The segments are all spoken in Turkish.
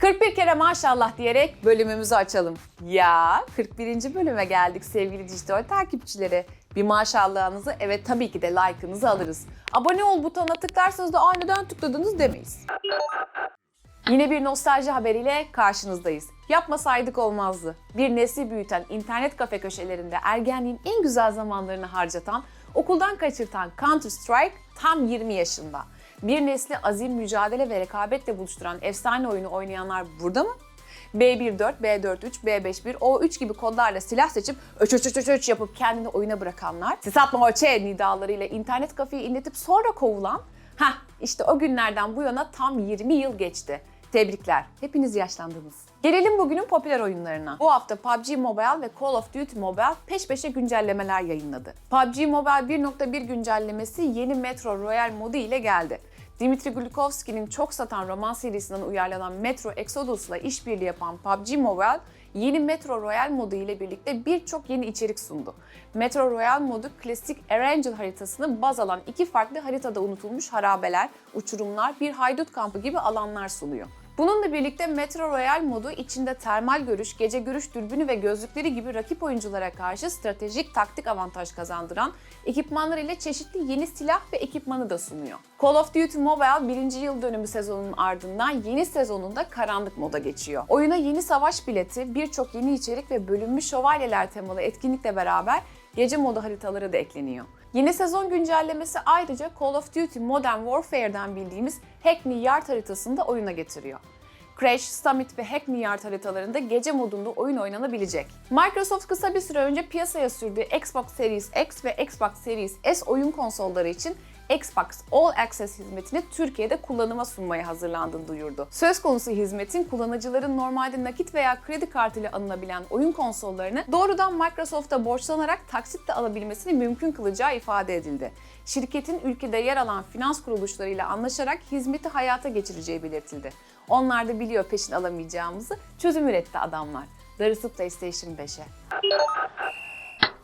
41 kere maşallah diyerek bölümümüzü açalım. Ya 41. bölüme geldik sevgili dijital takipçileri. Bir maşallahınızı evet tabii ki de like'ınızı alırız. Abone ol butonuna tıklarsanız da aniden tıkladınız demeyiz. Yine bir nostalji haberiyle karşınızdayız. Yapmasaydık olmazdı. Bir nesli büyüten internet kafe köşelerinde ergenliğin en güzel zamanlarını harcatan, okuldan kaçırtan Counter Strike tam 20 yaşında. Bir nesli azim, mücadele ve rekabetle buluşturan efsane oyunu oynayanlar burada mı? B14, B43, B51, O3 gibi kodlarla silah seçip öç öç öç öç yapıp kendini oyuna bırakanlar, sis atma öçe nidalarıyla internet kafeyi inletip sonra kovulan, ha işte o günlerden bu yana tam 20 yıl geçti. Tebrikler, hepiniz yaşlandınız. Gelelim bugünün popüler oyunlarına. Bu hafta PUBG Mobile ve Call of Duty Mobile peş peşe güncellemeler yayınladı. PUBG Mobile 1.1 güncellemesi yeni Metro Royale modu ile geldi. Dimitri Glukovski'nin çok satan roman serisinden uyarlanan Metro Exodus'la işbirliği yapan PUBG Mobile, yeni Metro Royale modu ile birlikte birçok yeni içerik sundu. Metro Royale modu klasik Erangel haritasını baz alan iki farklı haritada unutulmuş harabeler, uçurumlar, bir haydut kampı gibi alanlar sunuyor. Bununla birlikte Metro Royale modu içinde termal görüş, gece görüş dürbünü ve gözlükleri gibi rakip oyunculara karşı stratejik taktik avantaj kazandıran ekipmanlar ile çeşitli yeni silah ve ekipmanı da sunuyor. Call of Duty Mobile 1. yıl dönümü sezonunun ardından yeni sezonunda karanlık moda geçiyor. Oyuna yeni savaş bileti, birçok yeni içerik ve bölünmüş şövalyeler temalı etkinlikle beraber gece modu haritaları da ekleniyor. Yeni sezon güncellemesi ayrıca Call of Duty Modern Warfare'den bildiğimiz Hackney Yard haritasını da oyuna getiriyor. Crash, Summit ve Hackney Yard haritalarında gece modunda oyun oynanabilecek. Microsoft kısa bir süre önce piyasaya sürdüğü Xbox Series X ve Xbox Series S oyun konsolları için Xbox All Access hizmetini Türkiye'de kullanıma sunmaya hazırlandığını duyurdu. Söz konusu hizmetin kullanıcıların normalde nakit veya kredi kartıyla alınabilen oyun konsollarını doğrudan Microsoft'a borçlanarak taksitle alabilmesini mümkün kılacağı ifade edildi. Şirketin ülkede yer alan finans kuruluşlarıyla anlaşarak hizmeti hayata geçireceği belirtildi. Onlar da biliyor peşin alamayacağımızı çözüm üretti adamlar. Darısı PlayStation 5'e.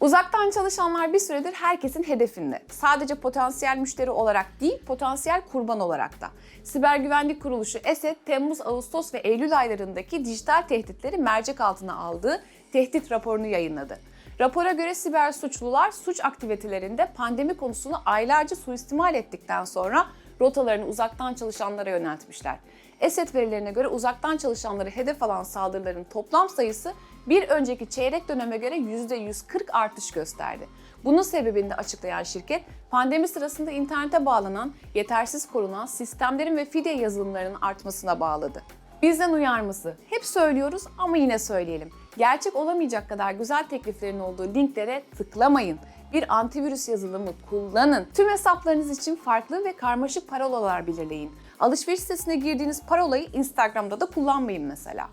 Uzaktan çalışanlar bir süredir herkesin hedefinde. Sadece potansiyel müşteri olarak değil, potansiyel kurban olarak da. Siber Güvenlik Kuruluşu ESET, Temmuz, Ağustos ve Eylül aylarındaki dijital tehditleri mercek altına aldığı tehdit raporunu yayınladı. Rapora göre siber suçlular suç aktivitelerinde pandemi konusunu aylarca suistimal ettikten sonra rotalarını uzaktan çalışanlara yöneltmişler. ESET verilerine göre uzaktan çalışanları hedef alan saldırıların toplam sayısı bir önceki çeyrek döneme göre %140 artış gösterdi. Bunun sebebini de açıklayan şirket, pandemi sırasında internete bağlanan, yetersiz korunan sistemlerin ve fidye yazılımlarının artmasına bağladı. Bizden uyarması. Hep söylüyoruz ama yine söyleyelim. Gerçek olamayacak kadar güzel tekliflerin olduğu linklere tıklamayın. Bir antivirüs yazılımı kullanın. Tüm hesaplarınız için farklı ve karmaşık parolalar belirleyin. Alışveriş sitesine girdiğiniz parolayı Instagram'da da kullanmayın mesela.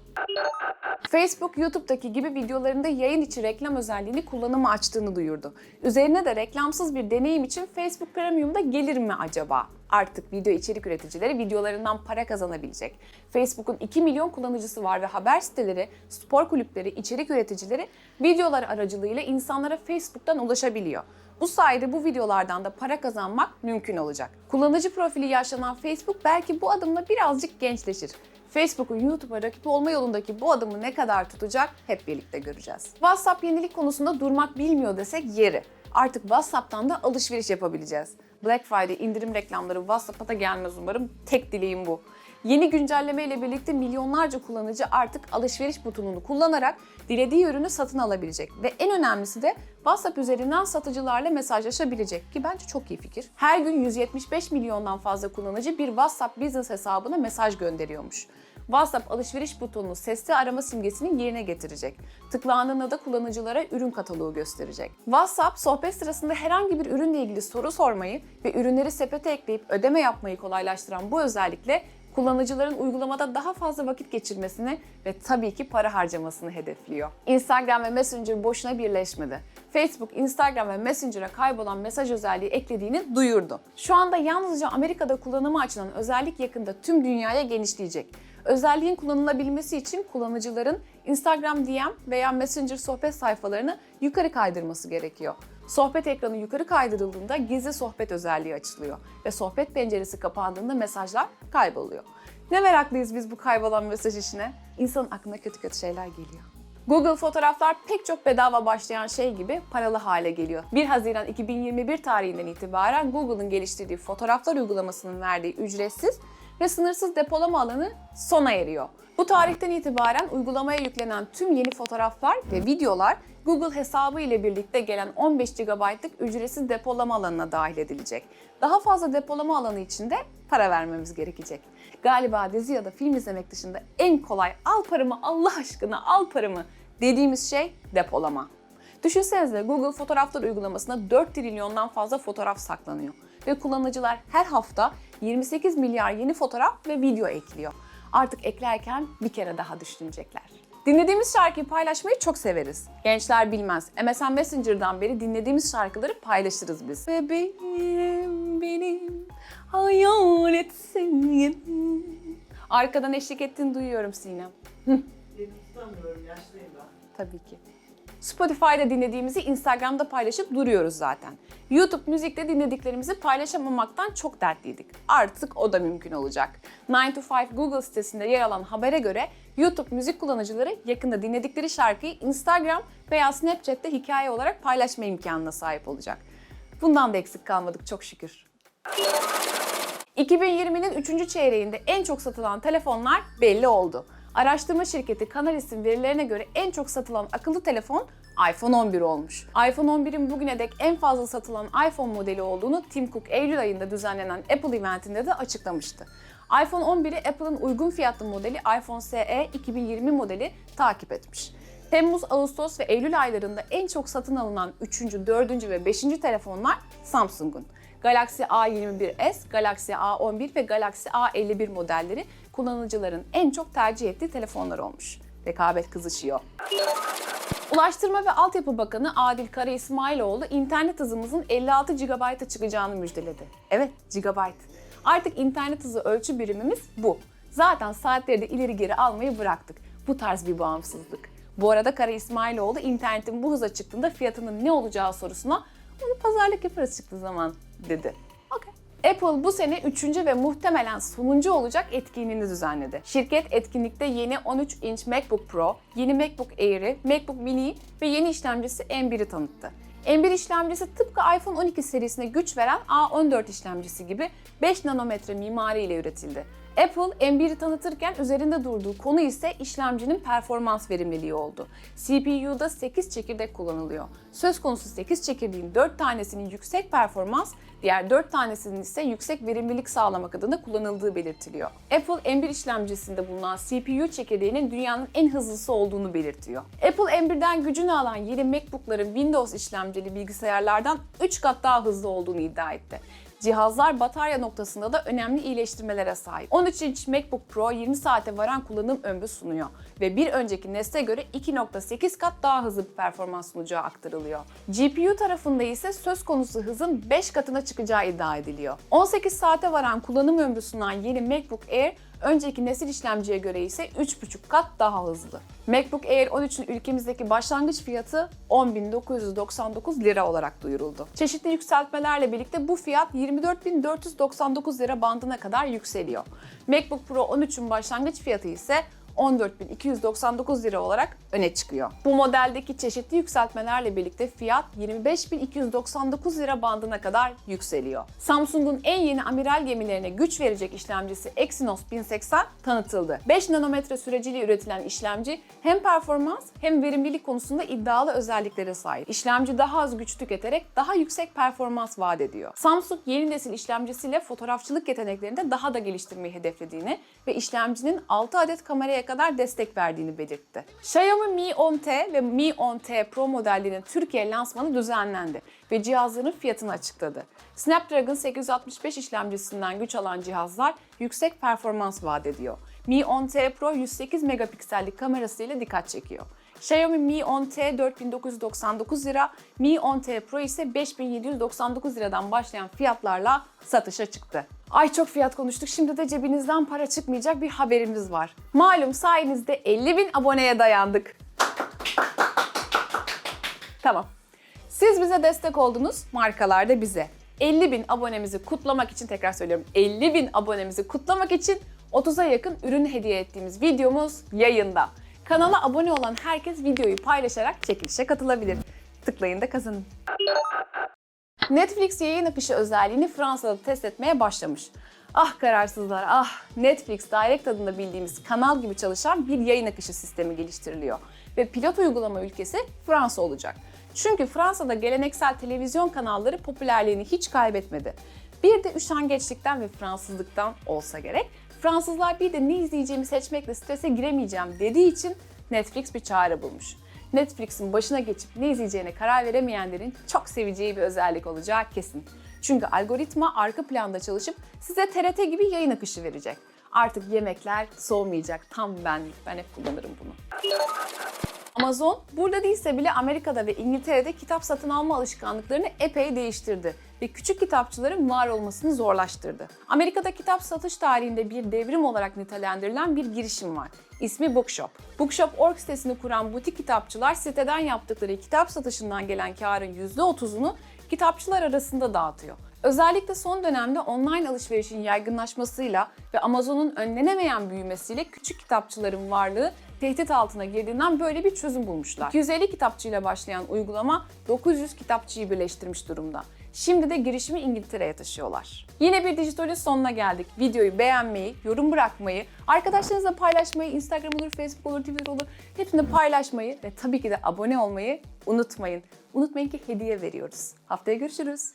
Facebook, YouTube'daki gibi videolarında yayın içi reklam özelliğini kullanıma açtığını duyurdu. Üzerine de reklamsız bir deneyim için Facebook Premium'da gelir mi acaba? Artık video içerik üreticileri videolarından para kazanabilecek. Facebook'un 2 milyon kullanıcısı var ve haber siteleri, spor kulüpleri, içerik üreticileri videolar aracılığıyla insanlara Facebook'tan ulaşabiliyor. Bu sayede bu videolardan da para kazanmak mümkün olacak. Kullanıcı profili yaşlanan Facebook belki bu adımla birazcık gençleşir. Facebook'un YouTube'a rakip olma yolundaki bu adımı ne kadar tutacak hep birlikte göreceğiz. WhatsApp yenilik konusunda durmak bilmiyor desek yeri. Artık WhatsApp'tan da alışveriş yapabileceğiz. Black Friday indirim reklamları WhatsApp'a da gelmez umarım. Tek dileğim bu. Yeni güncelleme ile birlikte milyonlarca kullanıcı artık alışveriş butonunu kullanarak dilediği ürünü satın alabilecek. Ve en önemlisi de WhatsApp üzerinden satıcılarla mesajlaşabilecek ki bence çok iyi fikir. Her gün 175 milyondan fazla kullanıcı bir WhatsApp Business hesabına mesaj gönderiyormuş. WhatsApp alışveriş butonunu sesli arama simgesinin yerine getirecek. Tıklandığında da kullanıcılara ürün kataloğu gösterecek. WhatsApp sohbet sırasında herhangi bir ürünle ilgili soru sormayı ve ürünleri sepete ekleyip ödeme yapmayı kolaylaştıran bu özellikle kullanıcıların uygulamada daha fazla vakit geçirmesini ve tabii ki para harcamasını hedefliyor. Instagram ve Messenger boşuna birleşmedi. Facebook, Instagram ve Messenger'a kaybolan mesaj özelliği eklediğini duyurdu. Şu anda yalnızca Amerika'da kullanıma açılan özellik yakında tüm dünyaya genişleyecek. Özelliğin kullanılabilmesi için kullanıcıların Instagram DM veya Messenger sohbet sayfalarını yukarı kaydırması gerekiyor. Sohbet ekranı yukarı kaydırıldığında gizli sohbet özelliği açılıyor ve sohbet penceresi kapandığında mesajlar kayboluyor. Ne meraklıyız biz bu kaybolan mesaj işine? İnsanın aklına kötü kötü şeyler geliyor. Google Fotoğraflar pek çok bedava başlayan şey gibi paralı hale geliyor. 1 Haziran 2021 tarihinden itibaren Google'ın geliştirdiği fotoğraflar uygulamasının verdiği ücretsiz ve sınırsız depolama alanı sona eriyor. Bu tarihten itibaren uygulamaya yüklenen tüm yeni fotoğraflar ve videolar Google hesabı ile birlikte gelen 15 GB'lık ücretsiz depolama alanına dahil edilecek. Daha fazla depolama alanı için de para vermemiz gerekecek. Galiba dizi ya da film izlemek dışında en kolay al paramı Allah aşkına al paramı dediğimiz şey depolama. Düşünsenize Google Fotoğraflar uygulamasında 4 trilyondan fazla fotoğraf saklanıyor ve kullanıcılar her hafta 28 milyar yeni fotoğraf ve video ekliyor. Artık eklerken bir kere daha düşünecekler. Dinlediğimiz şarkıyı paylaşmayı çok severiz. Gençler bilmez. MSN Messenger'dan beri dinlediğimiz şarkıları paylaşırız biz. Bebeğim benim hayal etsin. Arkadan eşlik ettiğini duyuyorum Sinem. Elimi tutamıyorum, yaşlıyım ben. Tabii ki. Spotify'da dinlediğimizi Instagram'da paylaşıp duruyoruz zaten. YouTube müzikte dinlediklerimizi paylaşamamaktan çok dertliydik. Artık o da mümkün olacak. 9 to 5 Google sitesinde yer alan habere göre YouTube müzik kullanıcıları yakında dinledikleri şarkıyı Instagram veya Snapchat'te hikaye olarak paylaşma imkanına sahip olacak. Bundan da eksik kalmadık çok şükür. 2020'nin 3. çeyreğinde en çok satılan telefonlar belli oldu. Araştırma şirketi Canalis'in verilerine göre en çok satılan akıllı telefon iPhone 11 olmuş. iPhone 11'in bugüne dek en fazla satılan iPhone modeli olduğunu Tim Cook Eylül ayında düzenlenen Apple eventinde de açıklamıştı. iPhone 11'i Apple'ın uygun fiyatlı modeli iPhone SE 2020 modeli takip etmiş. Temmuz, Ağustos ve Eylül aylarında en çok satın alınan 3., 4. ve 5. telefonlar Samsung'un. Galaxy A21s, Galaxy A11 ve Galaxy A51 modelleri kullanıcıların en çok tercih ettiği telefonlar olmuş. Rekabet kızışıyor. Ulaştırma ve Altyapı Bakanı Adil Kara İsmailoğlu internet hızımızın 56 GB'a çıkacağını müjdeledi. Evet, GB. Artık internet hızı ölçü birimimiz bu. Zaten saatleri de ileri geri almayı bıraktık. Bu tarz bir bağımsızlık. Bu arada Kara İsmailoğlu internetin bu hıza çıktığında fiyatının ne olacağı sorusuna onu pazarlık yaparız çıktığı zaman dedi. Okey. Apple bu sene üçüncü ve muhtemelen sonuncu olacak etkinliğini düzenledi. Şirket etkinlikte yeni 13 inç MacBook Pro, yeni MacBook Air'i, MacBook Mini ve yeni işlemcisi M1'i tanıttı. M1 işlemcisi tıpkı iPhone 12 serisine güç veren A14 işlemcisi gibi 5 nanometre mimari ile üretildi. Apple M1'i tanıtırken üzerinde durduğu konu ise işlemcinin performans verimliliği oldu. CPU'da 8 çekirdek kullanılıyor. Söz konusu 8 çekirdeğin 4 tanesinin yüksek performans, diğer 4 tanesinin ise yüksek verimlilik sağlamak adına kullanıldığı belirtiliyor. Apple M1 işlemcisinde bulunan CPU çekirdeğinin dünyanın en hızlısı olduğunu belirtiyor. Apple M1'den gücünü alan yeni MacBook'ların Windows işlemcili bilgisayarlardan 3 kat daha hızlı olduğunu iddia etti. Cihazlar batarya noktasında da önemli iyileştirmelere sahip. 13 inç MacBook Pro 20 saate varan kullanım ömrü sunuyor ve bir önceki nesle göre 2.8 kat daha hızlı bir performans sunacağı aktarılıyor. GPU tarafında ise söz konusu hızın 5 katına çıkacağı iddia ediliyor. 18 saate varan kullanım ömrü sunan yeni MacBook Air önceki nesil işlemciye göre ise 3,5 kat daha hızlı. MacBook Air 13'ün ülkemizdeki başlangıç fiyatı 10.999 lira olarak duyuruldu. Çeşitli yükseltmelerle birlikte bu fiyat 24.499 lira bandına kadar yükseliyor. MacBook Pro 13'ün başlangıç fiyatı ise 14.299 lira olarak öne çıkıyor. Bu modeldeki çeşitli yükseltmelerle birlikte fiyat 25.299 lira bandına kadar yükseliyor. Samsung'un en yeni amiral gemilerine güç verecek işlemcisi Exynos 1080 tanıtıldı. 5 nanometre süreciyle üretilen işlemci hem performans hem verimlilik konusunda iddialı özelliklere sahip. İşlemci daha az güç tüketerek daha yüksek performans vaat ediyor. Samsung yeni nesil işlemcisiyle fotoğrafçılık yeteneklerini de daha da geliştirmeyi hedeflediğini ve işlemcinin 6 adet kameraya kadar destek verdiğini belirtti. Xiaomi Mi 10T ve Mi 10T Pro modellerinin Türkiye lansmanı düzenlendi ve cihazların fiyatını açıkladı. Snapdragon 865 işlemcisinden güç alan cihazlar yüksek performans vaat ediyor. Mi 10T Pro 108 megapiksellik kamerasıyla dikkat çekiyor. Xiaomi Mi 10T 4999 lira, Mi 10T Pro ise 5799 liradan başlayan fiyatlarla satışa çıktı. Ay çok fiyat konuştuk. Şimdi de cebinizden para çıkmayacak bir haberimiz var. Malum sayenizde 50 bin aboneye dayandık. Tamam. Siz bize destek oldunuz, markalar da bize. 50 bin abonemizi kutlamak için tekrar söylüyorum 50 bin abonemizi kutlamak için 30'a yakın ürün hediye ettiğimiz videomuz yayında. Kanala abone olan herkes videoyu paylaşarak çekilişe katılabilir. Tıklayın da kazanın. Netflix yayın akışı özelliğini Fransa'da test etmeye başlamış. Ah kararsızlar, ah Netflix Direct adında bildiğimiz kanal gibi çalışan bir yayın akışı sistemi geliştiriliyor. Ve pilot uygulama ülkesi Fransa olacak. Çünkü Fransa'da geleneksel televizyon kanalları popülerliğini hiç kaybetmedi. Bir de üşengeçlikten ve Fransızlıktan olsa gerek. Fransızlar bir de ne izleyeceğimi seçmekle strese giremeyeceğim dediği için Netflix bir çare bulmuş. Netflix'in başına geçip ne izleyeceğine karar veremeyenlerin çok seveceği bir özellik olacağı kesin. Çünkü algoritma arka planda çalışıp size TRT gibi yayın akışı verecek. Artık yemekler soğumayacak. Tam benlik. Ben hep kullanırım bunu. Amazon burada değilse bile Amerika'da ve İngiltere'de kitap satın alma alışkanlıklarını epey değiştirdi ve küçük kitapçıların var olmasını zorlaştırdı. Amerika'da kitap satış tarihinde bir devrim olarak nitelendirilen bir girişim var. İsmi Bookshop. Bookshop.org sitesini kuran butik kitapçılar siteden yaptıkları kitap satışından gelen karın %30'unu kitapçılar arasında dağıtıyor. Özellikle son dönemde online alışverişin yaygınlaşmasıyla ve Amazon'un önlenemeyen büyümesiyle küçük kitapçıların varlığı tehdit altına girdiğinden böyle bir çözüm bulmuşlar. 250 kitapçıyla başlayan uygulama 900 kitapçıyı birleştirmiş durumda. Şimdi de girişimi İngiltere'ye taşıyorlar. Yine bir dijitalin sonuna geldik. Videoyu beğenmeyi, yorum bırakmayı, arkadaşlarınızla paylaşmayı, Instagram olur, Facebook olur, Twitter olur. Hepsini paylaşmayı ve tabii ki de abone olmayı unutmayın. Unutmayın ki hediye veriyoruz. Haftaya görüşürüz.